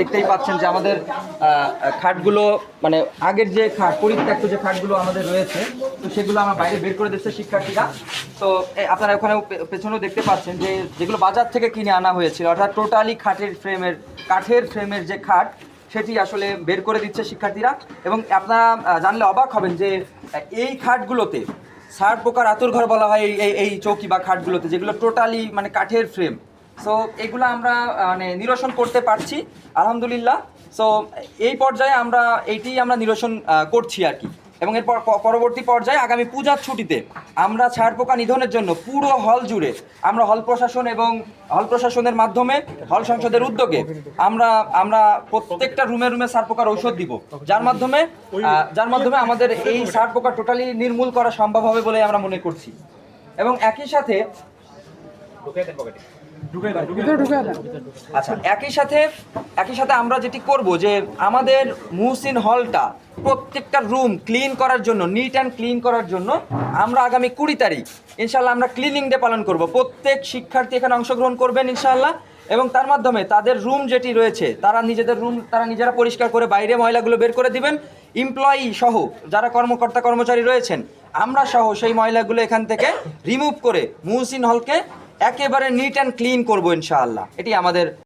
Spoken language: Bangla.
দেখতেই পাচ্ছেন যে আমাদের খাটগুলো মানে আগের যে খাট, পরিত্যক্ত যে খাটগুলো আমাদের রয়েছে, তো সেগুলো আমরা বাইরে বের করে দিচ্ছে শিক্ষার্থীরা। তো আপনারা ওখানে পেছনেও দেখতে পাচ্ছেন যে যেগুলো বাজার থেকে কিনে আনা হয়েছিল, অর্থাৎ টোটালি খাটের ফ্রেমের, কাঠের ফ্রেমের যে খাট, সেটি আসলে বের করে দিচ্ছে শিক্ষার্থীরা। এবং আপনারা জানলে অবাক হবেন যে এই খাটগুলোতে সার পোকার আতুর ঘর বলা হয় এই এই চৌকি বা খাটগুলোতে, যেগুলো টোটালি মানে কাঠের ফ্রেম সো এগুলো আমরা মানে নিরসন করতে পারছি, আলহামদুলিল্লাহ। সো এই পর্যায়ে আমরা, এইটি আমরা নিরসন করছি আর কি। এবং এরপর পরবর্তী পর্যায়ে আগামী পূজার ছুটিতে আমরা ছাড় পোকা নিধনের জন্য পুরো হল জুড়ে আমরা হল প্রশাসন এবং হল প্রশাসনের মাধ্যমে হল সংসদের উদ্যোগে আমরা আমরা প্রত্যেকটা রুমে রুমে সার পোকার ঔষধ দিব। যার মাধ্যমে যার মাধ্যমে আমাদের এই সার পোকা টোটালি নির্মূল করা সম্ভব হবে বলে আমরা মনে করছি। এবং একই সাথে আচ্ছা একই সাথে একই সাথে আমরা যেটি করব যে আমাদের মুহসিন হলটা প্রত্যেকটা রুম ক্লিন করার জন্য নিট অ্যান্ড ক্লিন করার জন্য আমরা আগামী কুড়ি তারিখ ইনশাল্লাহ আমরা ক্লিনিং ডে পালন করব। প্রত্যেক শিক্ষার্থী এখানে অংশগ্রহণ করবেন ইনশাল্লাহ এবং তার মাধ্যমে তাদের রুম যেটি রয়েছে তারা নিজেদের রুম তারা নিজেরা পরিষ্কার করে বাইরে ময়লাগুলো বের করে দিবেন। এমপ্লয়ি সহ যারা কর্মকর্তা কর্মচারী রয়েছেন আমরা সহ সেই ময়লাগুলো এখান থেকে রিমুভ করে মুহসিন হলকে একেবারে নিট অ্যান্ড ক্লিন করব ইনশাআল্লাহ। এটি আমাদের